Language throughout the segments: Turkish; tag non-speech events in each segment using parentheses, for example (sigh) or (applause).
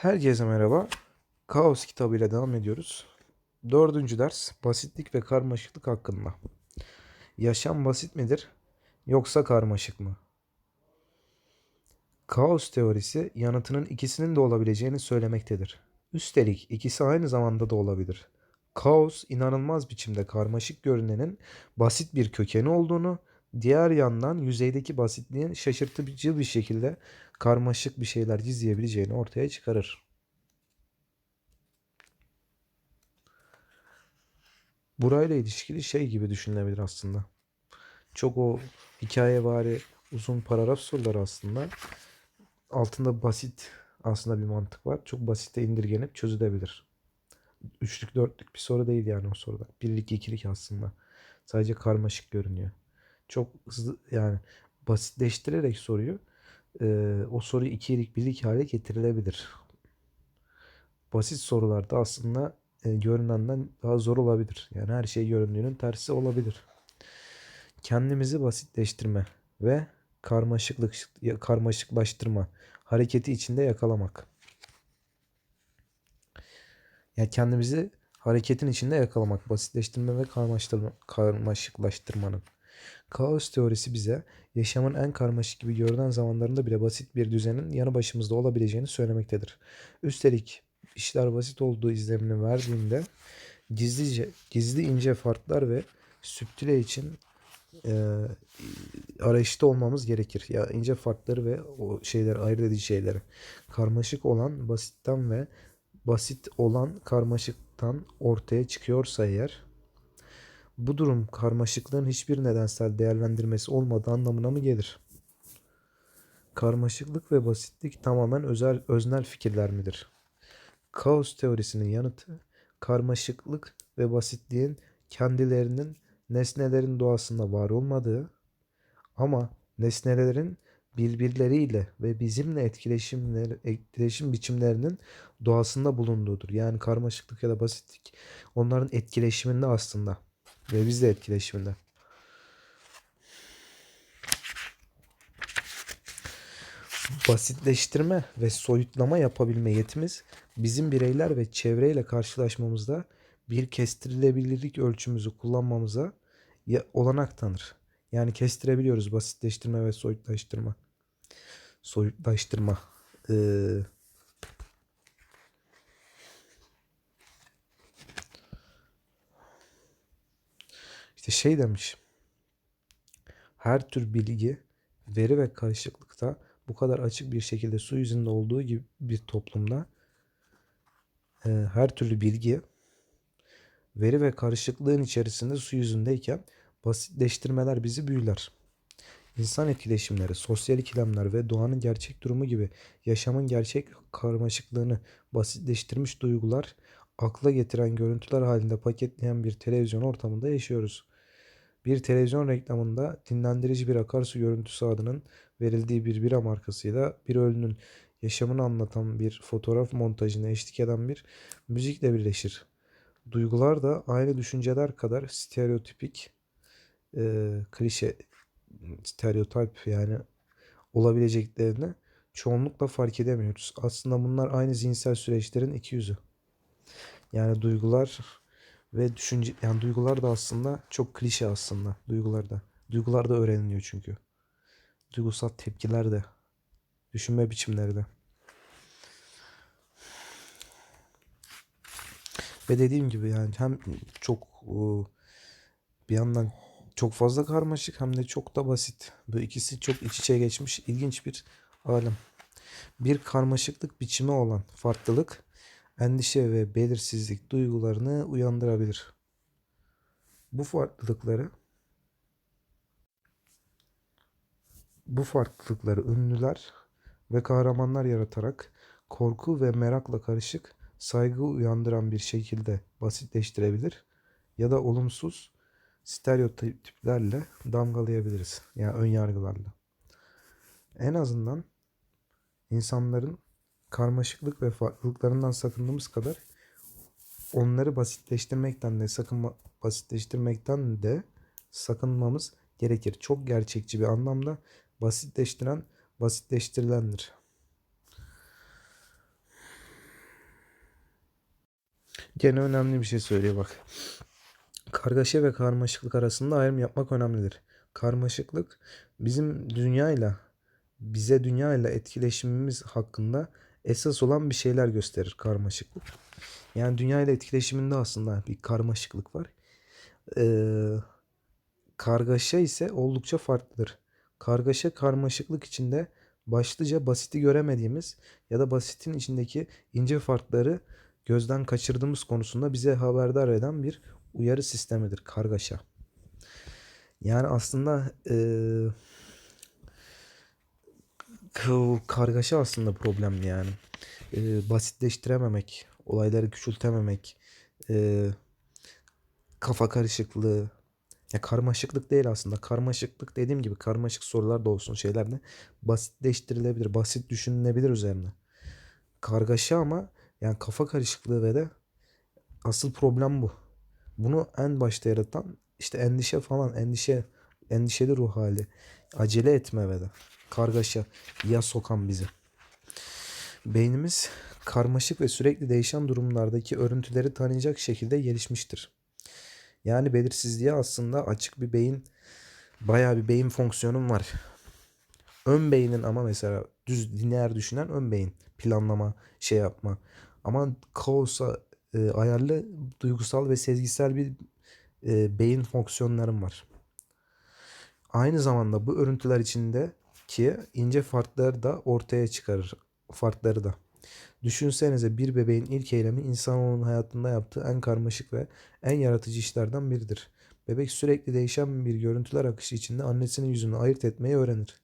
Herkese merhaba. Kaos kitabıyla devam ediyoruz. Dördüncü ders basitlik ve karmaşıklık hakkında. Yaşam basit midir yoksa karmaşık mı? Kaos teorisi yanıtının ikisinin de olabileceğini söylemektedir. Üstelik ikisi aynı zamanda da olabilir. Kaos inanılmaz biçimde karmaşık görünenin basit bir kökeni olduğunu, diğer yandan yüzeydeki basitliğin şaşırtıcı bir şekilde karmaşık bir şeyler gizleyebileceğini ortaya çıkarır. Burayla ilişkili şey gibi düşünülebilir aslında. Çok o hikayevari uzun paragraf soruları aslında altında basit aslında bir mantık var. Çok basite indirgenip çözülebilir. Üçlük dörtlük bir soru değil yani o soruda. Birlik ikilik aslında. Sadece karmaşık görünüyor. Çok hızlı yani basitleştirerek soruyu e, o soruyu ikilik birlik hale getirilebilir. Basit sorularda aslında e, görünenden daha zor olabilir. Yani her şey göründüğünün tersi olabilir. Kendimizi basitleştirme ve karmaşıklık karmaşıklaştırma hareketi içinde yakalamak. Yani kendimizi hareketin içinde yakalamak, basitleştirme ve karmaşıklaştırmanın. Kaos teorisi bize yaşamın en karmaşık gibi görünen zamanlarında bile basit bir düzenin yanı başımızda olabileceğini söylemektedir. Üstelik işler basit olduğu izlenimini verdiğinde gizlice, gizli ince farklar ve süptüle için e, arayışta olmamız gerekir. Ya ince farkları ve o şeyler ayırt edici şeyleri. Karmaşık olan basitten ve basit olan karmaşıktan ortaya çıkıyorsa eğer bu durum karmaşıklığın hiçbir nedensel değerlendirmesi olmadığı anlamına mı gelir? Karmaşıklık ve basitlik tamamen özel öznel fikirler midir? Kaos teorisinin yanıtı karmaşıklık ve basitliğin kendilerinin nesnelerin doğasında var olmadığı ama nesnelerin birbirleriyle ve bizimle etkileşimler, etkileşim biçimlerinin doğasında bulunduğudur. Yani karmaşıklık ya da basitlik onların etkileşiminde aslında ve biz de etkileşiminde. Basitleştirme ve soyutlama yapabilme yetimiz bizim bireyler ve çevreyle karşılaşmamızda bir kestirilebilirlik ölçümüzü kullanmamıza olanak tanır. Yani kestirebiliyoruz basitleştirme ve soyutlaştırma. Soyutlaştırma. Ee, işte şey demiş. Her tür bilgi, veri ve karışıklıkta bu kadar açık bir şekilde su yüzünde olduğu gibi bir toplumda e, her türlü bilgi, veri ve karışıklığın içerisinde su yüzündeyken basitleştirmeler bizi büyüler. İnsan etkileşimleri, sosyal ikilemler ve doğanın gerçek durumu gibi yaşamın gerçek karmaşıklığını basitleştirmiş duygular, akla getiren görüntüler halinde paketleyen bir televizyon ortamında yaşıyoruz. Bir televizyon reklamında dinlendirici bir akarsu görüntüsü adının verildiği bir bira markasıyla bir ölünün yaşamını anlatan bir fotoğraf montajına eşlik eden bir müzikle birleşir. Duygular da aynı düşünceler kadar stereotipik, e, klişe, stereotip yani olabileceklerini çoğunlukla fark edemiyoruz. Aslında bunlar aynı zihinsel süreçlerin iki yüzü. Yani duygular ve düşünce yani duygular da aslında çok klişe aslında duygular da. Duygular da öğreniliyor çünkü. Duygusal tepkiler de. Düşünme biçimleri de. Ve dediğim gibi yani hem çok bir yandan çok fazla karmaşık hem de çok da basit. Bu ikisi çok iç içe geçmiş ilginç bir alem. Bir karmaşıklık biçimi olan farklılık endişe ve belirsizlik duygularını uyandırabilir. Bu farklılıkları bu farklılıkları ünlüler ve kahramanlar yaratarak korku ve merakla karışık saygı uyandıran bir şekilde basitleştirebilir ya da olumsuz stereotiplerle damgalayabiliriz. Yani ön yargılarla. En azından insanların karmaşıklık ve farklılıklarından sakındığımız kadar onları basitleştirmekten de sakınma basitleştirmekten de sakınmamız gerekir. Çok gerçekçi bir anlamda basitleştiren basitleştirilendir. gene önemli bir şey söylüyor bak. Kargaşa ve karmaşıklık arasında ayrım yapmak önemlidir. Karmaşıklık bizim dünyayla bize dünyayla etkileşimimiz hakkında esas olan bir şeyler gösterir karmaşıklık. Yani dünyayla etkileşiminde aslında bir karmaşıklık var. Ee, kargaşa ise oldukça farklıdır. Kargaşa karmaşıklık içinde başlıca basiti göremediğimiz ya da basitin içindeki ince farkları gözden kaçırdığımız konusunda bize haberdar eden bir uyarı sistemidir kargaşa. Yani aslında eee, kargaşa aslında problemli yani. Eee, basitleştirememek, olayları küçültememek, eee, kafa karışıklığı, ya karmaşıklık değil aslında. Karmaşıklık dediğim gibi karmaşık sorular da olsun şeyler de basitleştirilebilir, basit düşünülebilir üzerine. Kargaşa ama yani kafa karışıklığı ve de asıl problem bu. Bunu en başta yaratan işte endişe falan, endişe, endişeli ruh hali, acele etme ve de kargaşa ya sokan bizi. Beynimiz karmaşık ve sürekli değişen durumlardaki örüntüleri tanıyacak şekilde gelişmiştir. Yani belirsizliğe aslında açık bir beyin, bayağı bir beyin fonksiyonum var. Ön beynin ama mesela düz lineer düşünen ön beyin. Planlama, şey yapma. Ama kaosa e, ayarlı duygusal ve sezgisel bir e, beyin fonksiyonlarım var. Aynı zamanda bu örüntüler içindeki ince farkları da ortaya çıkarır. Farkları da. Düşünsenize bir bebeğin ilk eylemi insanoğlunun hayatında yaptığı en karmaşık ve en yaratıcı işlerden biridir. Bebek sürekli değişen bir görüntüler akışı içinde annesinin yüzünü ayırt etmeyi öğrenir.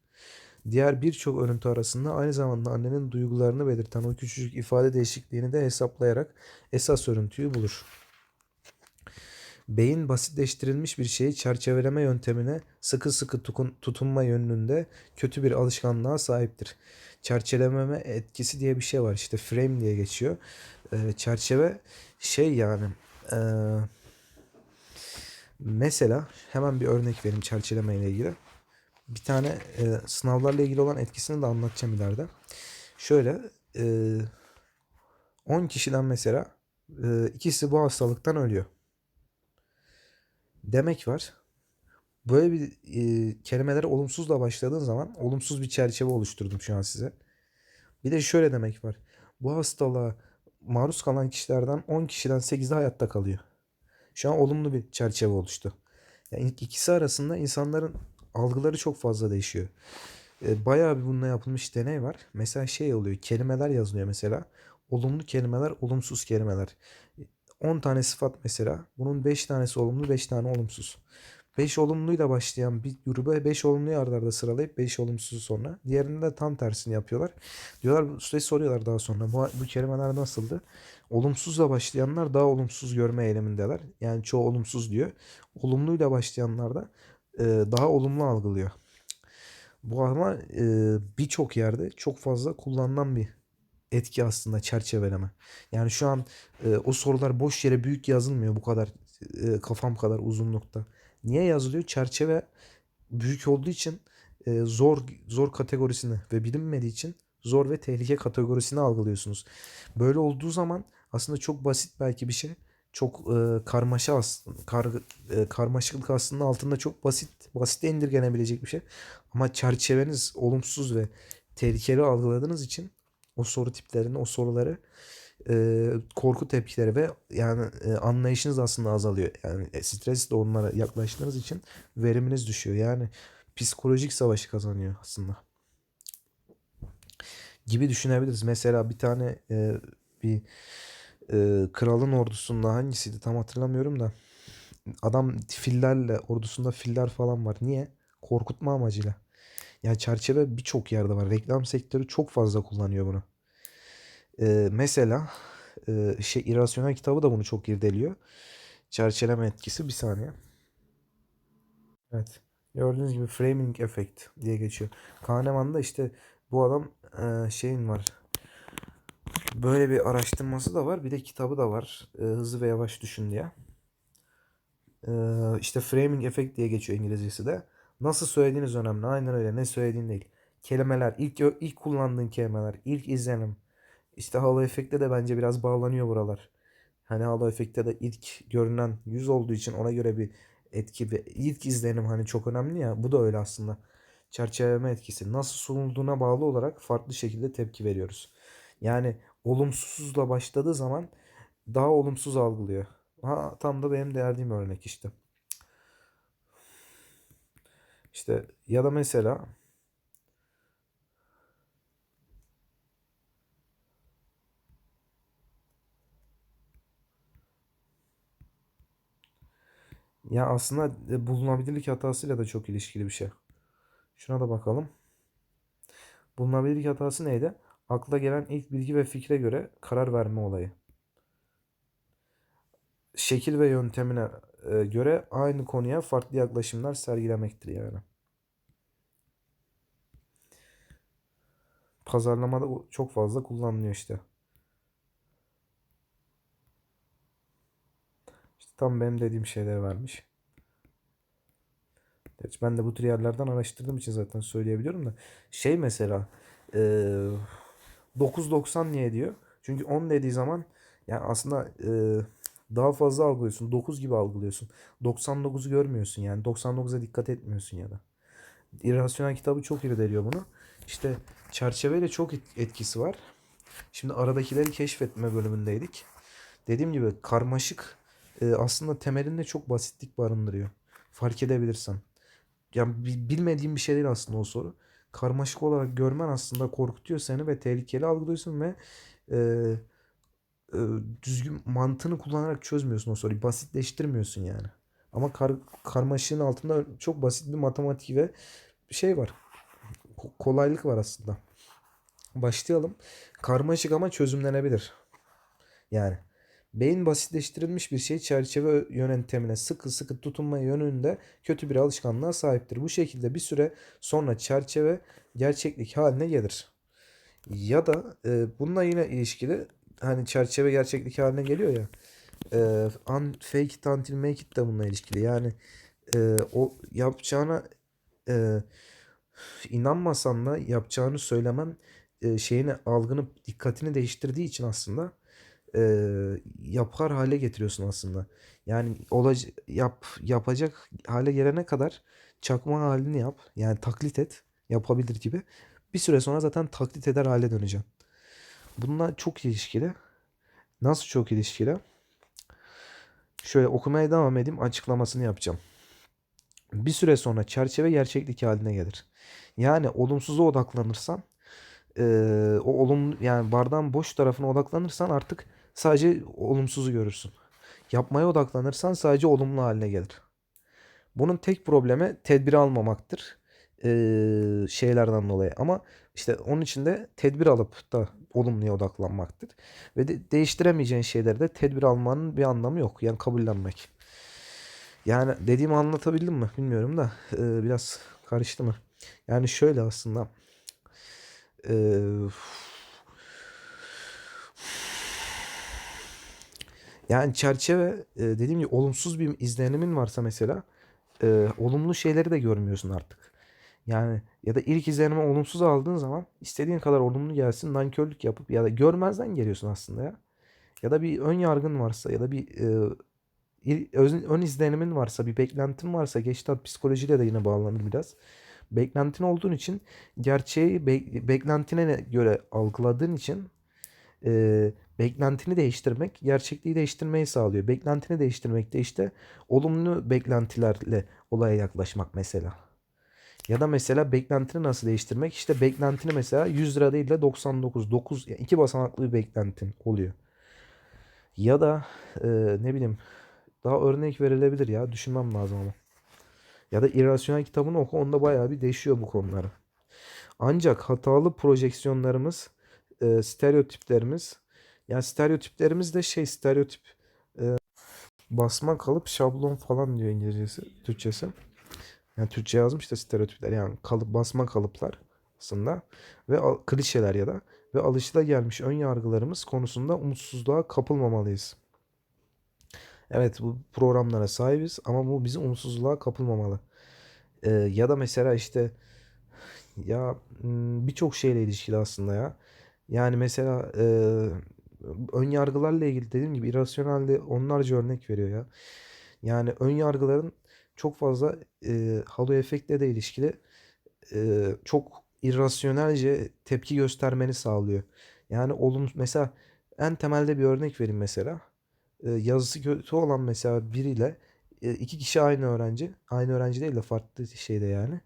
Diğer birçok örüntü arasında aynı zamanda annenin duygularını belirten o küçücük ifade değişikliğini de hesaplayarak esas örüntüyü bulur. Beyin basitleştirilmiş bir şeyi çerçeveleme yöntemine sıkı sıkı tutunma yönünde kötü bir alışkanlığa sahiptir. Çerçeveleme etkisi diye bir şey var işte frame diye geçiyor. Ee, çerçeve şey yani e, mesela hemen bir örnek vereyim çerçeveleme ile ilgili. Bir tane e, sınavlarla ilgili olan etkisini de anlatacağım ileride. Şöyle e, 10 kişiden mesela e, ikisi bu hastalıktan ölüyor demek var. Böyle bir e, kelimelere olumsuzla başladığın zaman olumsuz bir çerçeve oluşturdum şu an size. Bir de şöyle demek var. Bu hastalığa maruz kalan kişilerden 10 kişiden 8'i hayatta kalıyor. Şu an olumlu bir çerçeve oluştu. Yani ikisi arasında insanların algıları çok fazla değişiyor. E, bayağı bir bununla yapılmış deney var. Mesela şey oluyor. Kelimeler yazılıyor mesela. Olumlu kelimeler, olumsuz kelimeler. 10 tane sıfat mesela. Bunun 5 tanesi olumlu, 5 tane olumsuz. 5 olumluyla başlayan bir gruba 5 olumluyu arda arda sıralayıp 5 olumsuzu sonra. Diğerinde de tam tersini yapıyorlar. Diyorlar süreç soruyorlar daha sonra. Bu, bu kelimeler nasıldı? Olumsuzla başlayanlar daha olumsuz görme eylemindeler. Yani çoğu olumsuz diyor. Olumluyla başlayanlar da e, daha olumlu algılıyor. Bu ama e, birçok yerde çok fazla kullanılan bir etki aslında çerçeveleme. Yani şu an e, o sorular boş yere büyük yazılmıyor bu kadar e, kafam kadar uzunlukta. Niye yazılıyor? Çerçeve büyük olduğu için e, zor zor kategorisini ve bilinmediği için zor ve tehlike kategorisini algılıyorsunuz. Böyle olduğu zaman aslında çok basit belki bir şey. Çok e, karmaşa aslında kar, e, karmaşıklık aslında altında çok basit basit indirgenebilecek bir şey. Ama çerçeveniz olumsuz ve tehlikeli algıladığınız için o soru tiplerini, o soruları e, korku tepkileri ve yani e, anlayışınız aslında azalıyor. Yani e, stres onlara yaklaştığınız için veriminiz düşüyor. Yani psikolojik savaşı kazanıyor aslında. Gibi düşünebiliriz. Mesela bir tane e, bir e, kralın ordusunda hangisiydi tam hatırlamıyorum da adam fillerle ordusunda filler falan var. Niye? Korkutma amacıyla. Yani çerçeve birçok yerde var. Reklam sektörü çok fazla kullanıyor bunu. Ee, mesela e, şey İrrasyonel kitabı da bunu çok irdeliyor. Çerçeleme etkisi bir saniye. Evet. Gördüğünüz gibi framing effect diye geçiyor. Kahneman'da işte bu adam e, şeyin var. Böyle bir araştırması da var. Bir de kitabı da var. E, hızlı ve yavaş düşün diye. E, işte framing effect diye geçiyor İngilizcesi de. Nasıl söylediğiniz önemli. Aynen öyle. Ne söylediğin değil. Kelimeler, ilk ilk kullandığın kelimeler, ilk izlenim. İşte halo efekte de bence biraz bağlanıyor buralar. Hani halo efekte de ilk görünen yüz olduğu için ona göre bir etki ve ilk izlenim hani çok önemli ya. Bu da öyle aslında. Çerçeveleme etkisi. Nasıl sunulduğuna bağlı olarak farklı şekilde tepki veriyoruz. Yani olumsuzla başladığı zaman daha olumsuz algılıyor. Ha, tam da benim değerdiğim örnek işte. İşte ya da mesela ya aslında e, bulunabilirlik hatasıyla da çok ilişkili bir şey. Şuna da bakalım. Bulunabilirlik hatası neydi? Akla gelen ilk bilgi ve fikre göre karar verme olayı. Şekil ve yöntemine göre aynı konuya farklı yaklaşımlar sergilemektir yani. Pazarlamada çok fazla kullanılıyor işte. İşte tam benim dediğim şeyler vermiş. Gerçi ben de bu tür yerlerden araştırdığım için zaten söyleyebiliyorum da. Şey mesela e, 9.90 niye diyor? Çünkü 10 dediği zaman yani aslında e, daha fazla algılıyorsun. 9 gibi algılıyorsun. 99'u görmüyorsun yani. 99'a dikkat etmiyorsun ya da. İrrasyonel kitabı çok irdeliyor bunu. İşte çerçeveyle çok et- etkisi var. Şimdi aradakileri keşfetme bölümündeydik. Dediğim gibi karmaşık e, aslında temelinde çok basitlik barındırıyor. Fark edebilirsen. Yani bi- bilmediğin bir şey değil aslında o soru. Karmaşık olarak görmen aslında korkutuyor seni ve tehlikeli algılıyorsun ve e, e, düzgün mantığını kullanarak çözmüyorsun o soruyu. Basitleştirmiyorsun yani. Ama kar, karmaşığın altında çok basit bir matematik ve şey var. Ko- kolaylık var aslında. Başlayalım. Karmaşık ama çözümlenebilir. Yani beyin basitleştirilmiş bir şey çerçeve yöntemine sıkı sıkı tutunma yönünde kötü bir alışkanlığa sahiptir. Bu şekilde bir süre sonra çerçeve gerçeklik haline gelir. Ya da e, bununla yine ilişkili hani çerçeve gerçeklik haline geliyor ya. E, un, fake it until make it de bununla ilişkili. Yani e, o yapacağına e, inanmasan da yapacağını söylemen e, şeyini algını dikkatini değiştirdiği için aslında e, yapar hale getiriyorsun aslında. Yani olacak yap yapacak hale gelene kadar çakma halini yap. Yani taklit et. Yapabilir gibi. Bir süre sonra zaten taklit eder hale döneceksin. Bununla çok ilişkili. Nasıl çok ilişkili? Şöyle okumaya devam edeyim. Açıklamasını yapacağım. Bir süre sonra çerçeve gerçeklik haline gelir. Yani olumsuza odaklanırsan eee, o olumlu yani bardağın boş tarafına odaklanırsan artık sadece olumsuzu görürsün. Yapmaya odaklanırsan sadece olumlu haline gelir. Bunun tek problemi tedbir almamaktır. Eee, şeylerden dolayı. Ama işte onun için de tedbir alıp da olumluya odaklanmaktır. Ve de değiştiremeyeceğin şeylerde tedbir almanın bir anlamı yok. Yani kabullenmek. Yani dediğimi anlatabildim mi bilmiyorum da eee, biraz karıştı mı? Yani şöyle aslında eee, yani çerçeve e, dediğim gibi olumsuz bir izlenimin varsa mesela e, olumlu şeyleri de görmüyorsun artık. Yani ya da ilk izlenimi olumsuz aldığın zaman istediğin kadar olumlu gelsin nankörlük yapıp ya da görmezden geliyorsun aslında ya. Ya da bir ön yargın varsa ya da bir e, ön, izlenimin varsa bir beklentin varsa geçtat psikolojiyle de yine bağlanır biraz. Beklentin olduğun için gerçeği be- beklentine ne- göre algıladığın için e, beklentini değiştirmek gerçekliği değiştirmeyi sağlıyor. Beklentini değiştirmek de işte olumlu beklentilerle olaya yaklaşmak mesela. Ya da mesela beklentini nasıl değiştirmek? İşte beklentini mesela 100 lira değil de 99, 9, yani iki basamaklı bir beklentin oluyor. Ya da e, ne bileyim daha örnek verilebilir ya düşünmem lazım ama. Ya da irrasyonel kitabını oku onda bayağı bir değişiyor bu konuları. Ancak hatalı projeksiyonlarımız, e, stereotiplerimiz, yani stereotiplerimiz de şey stereotip basma kalıp şablon falan diyor İngilizcesi, Türkçesi. Yani Türkçe yazmış da stereotipler yani kalıp basma kalıplar aslında ve al- klişeler ya da ve alışılagelmiş ön yargılarımız konusunda umutsuzluğa kapılmamalıyız. Evet bu programlara sahibiz ama bu bizi umutsuzluğa kapılmamalı. Ee, ya da mesela işte ya m, birçok şeyle ilişkili aslında ya. Yani mesela e, ön yargılarla ilgili dediğim gibi irrasyonelde onlarca örnek veriyor ya. Yani ön yargıların çok fazla e, halo efektle de ilişkili e, çok irrasyonelce tepki göstermeni sağlıyor. Yani olum mesela en temelde bir örnek vereyim mesela. E, yazısı kötü olan mesela biriyle e, iki kişi aynı öğrenci. Aynı öğrenci değil de farklı şeyde yani.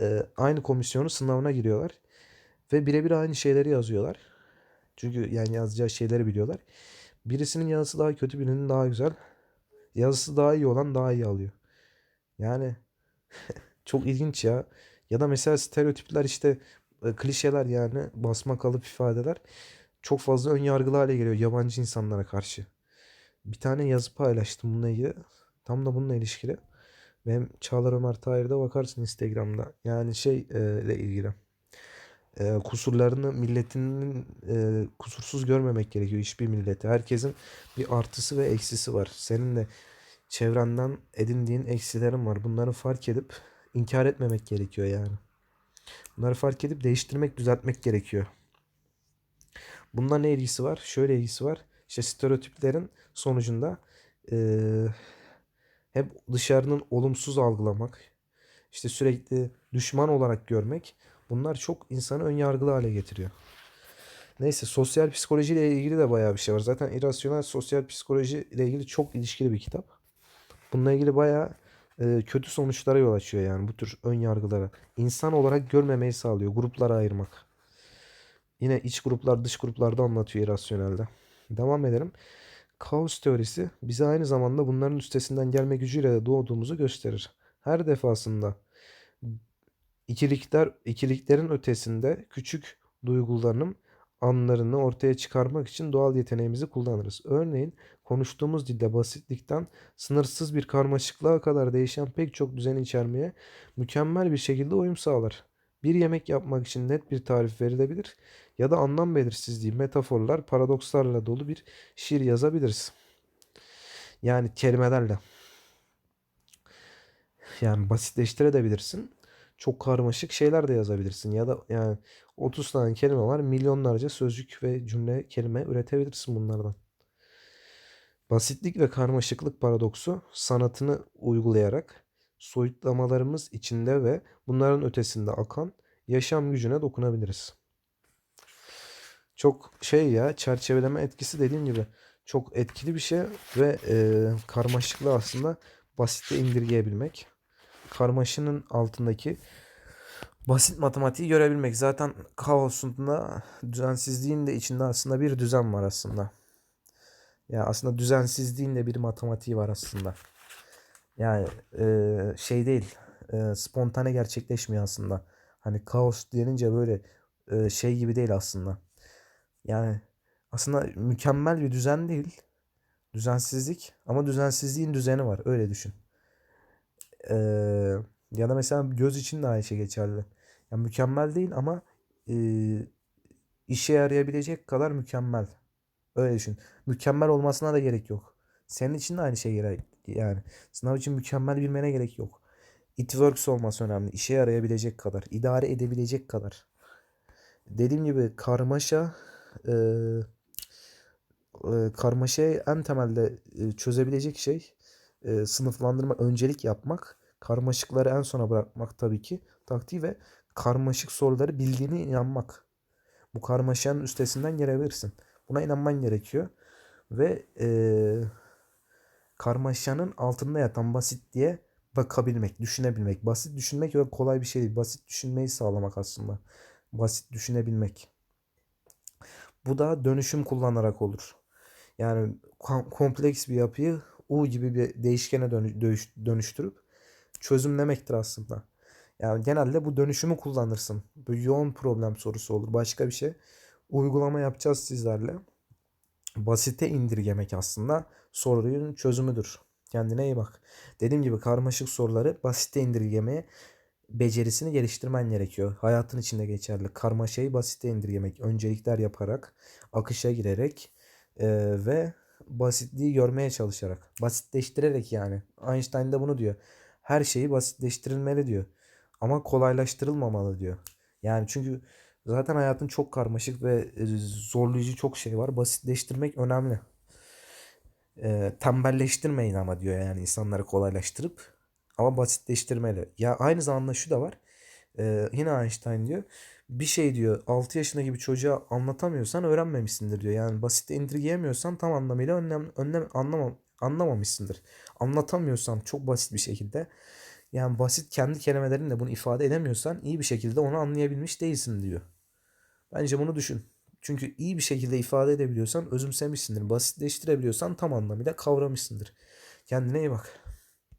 E, aynı komisyonun sınavına giriyorlar. Ve birebir aynı şeyleri yazıyorlar. Çünkü yani yazacağı şeyleri biliyorlar. Birisinin yazısı daha kötü, birinin daha güzel. Yazısı daha iyi olan daha iyi alıyor. Yani (laughs) çok ilginç ya. Ya da mesela stereotipler işte e, klişeler yani basma kalıp ifadeler çok fazla ön yargılı hale geliyor yabancı insanlara karşı. Bir tane yazı paylaştım bununla ilgili. Tam da bununla ilişkili. Benim Çağlar Ömer Tahir'de bakarsın Instagram'da. Yani şey e, ile ilgili. E, kusurlarını milletinin e, kusursuz görmemek gerekiyor hiçbir milleti. Herkesin bir artısı ve eksisi var. Senin de çevrenden edindiğin eksilerin var. Bunları fark edip inkar etmemek gerekiyor yani. Bunları fark edip değiştirmek, düzeltmek gerekiyor. Bununla ne ilgisi var? Şöyle ilgisi var. İşte stereotiplerin sonucunda eee, hep dışarının olumsuz algılamak, işte sürekli düşman olarak görmek bunlar çok insanı ön yargılı hale getiriyor. Neyse sosyal psikoloji ile ilgili de bayağı bir şey var. Zaten irrasyonel sosyal psikoloji ile ilgili çok ilişkili bir kitap. Bununla ilgili bayağı e, kötü sonuçlara yol açıyor yani bu tür ön yargılara. İnsan olarak görmemeyi sağlıyor. Gruplara ayırmak. Yine iç gruplar dış gruplarda anlatıyor irrasyonelde. Devam edelim. Kaos teorisi bize aynı zamanda bunların üstesinden gelme gücüyle de doğduğumuzu gösterir. Her defasında ikilikler ikiliklerin ötesinde küçük duygulanım anlarını ortaya çıkarmak için doğal yeteneğimizi kullanırız. Örneğin konuştuğumuz dilde basitlikten sınırsız bir karmaşıklığa kadar değişen pek çok düzeni içermeye mükemmel bir şekilde uyum sağlar. Bir yemek yapmak için net bir tarif verilebilir ya da anlam belirsizliği, metaforlar, paradokslarla dolu bir şiir yazabiliriz. Yani kelimelerle. Yani basitleştirebilirsin. Çok karmaşık şeyler de yazabilirsin ya da yani 30 tane kelime var, milyonlarca sözcük ve cümle kelime üretebilirsin bunlardan. Basitlik ve karmaşıklık paradoksu sanatını uygulayarak soyutlamalarımız içinde ve bunların ötesinde akan yaşam gücüne dokunabiliriz. Çok şey ya çerçeveleme etkisi dediğim gibi çok etkili bir şey ve e, karmaşıklığı aslında basite indirgeyebilmek. Karmaşının altındaki basit matematiği görebilmek. Zaten kaosun da düzensizliğin de içinde aslında bir düzen var aslında. Ya aslında düzensizliğin de bir matematiği var aslında. Yani e, şey değil, e, spontane gerçekleşmiyor aslında. Hani kaos denince böyle e, şey gibi değil aslında. Yani aslında mükemmel bir düzen değil. Düzensizlik ama düzensizliğin düzeni var. Öyle düşün. Ee, ya da mesela göz için de aynı şey geçerli. Yani mükemmel değil ama e, işe yarayabilecek kadar mükemmel. Öyle düşün. Mükemmel olmasına da gerek yok. Senin için de aynı şey gerek. Yani sınav için mükemmel bilmene gerek yok. It works olması önemli. İşe yarayabilecek kadar. idare edebilecek kadar. Dediğim gibi karmaşa e, e, karmaşayı en temelde e, çözebilecek şey e, sınıflandırma, öncelik yapmak. Karmaşıkları en sona bırakmak tabii ki taktiği ve karmaşık soruları bildiğine inanmak. Bu karmaşanın üstesinden gelebilirsin. Buna inanman gerekiyor. Ve e, karmaşanın altında yatan basit diye bakabilmek, düşünebilmek. Basit düşünmek öyle kolay bir şey değil. Basit düşünmeyi sağlamak aslında. Basit düşünebilmek. Bu da dönüşüm kullanarak olur. Yani kompleks bir yapıyı U gibi bir değişkene dönüştürüp çözümlemektir aslında. Yani genelde bu dönüşümü kullanırsın. Bu yoğun problem sorusu olur. Başka bir şey. Uygulama yapacağız sizlerle. Basite indirgemek aslında sorunun çözümüdür. Kendine iyi bak. Dediğim gibi karmaşık soruları basite indirgemeye becerisini geliştirmen gerekiyor. Hayatın içinde geçerli. Karmaşayı basite indirgemek, öncelikler yaparak, akışa girerek e, ve basitliği görmeye çalışarak. Basitleştirerek yani. Einstein de bunu diyor. Her şeyi basitleştirilmeli diyor. Ama kolaylaştırılmamalı diyor. Yani çünkü Zaten hayatın çok karmaşık ve e, zorlayıcı çok şey var. Basitleştirmek önemli. E, tembelleştirmeyin ama diyor yani insanları kolaylaştırıp ama basitleştirmeli. Ya aynı zamanda şu da var. E, yine Einstein diyor. Bir şey diyor 6 yaşındaki bir çocuğa anlatamıyorsan öğrenmemişsindir diyor. Yani basite indirgeyemiyorsan tam anlamıyla önlem, önlem anlamam, anlamamışsındır. Anlatamıyorsan çok basit bir şekilde yani basit kendi kelimelerinle bunu ifade edemiyorsan iyi bir şekilde onu anlayabilmiş değilsin diyor. Bence bunu düşün. Çünkü iyi bir şekilde ifade edebiliyorsan özümsemişsindir. Basitleştirebiliyorsan tam anlamıyla kavramışsındır. Kendine iyi bak.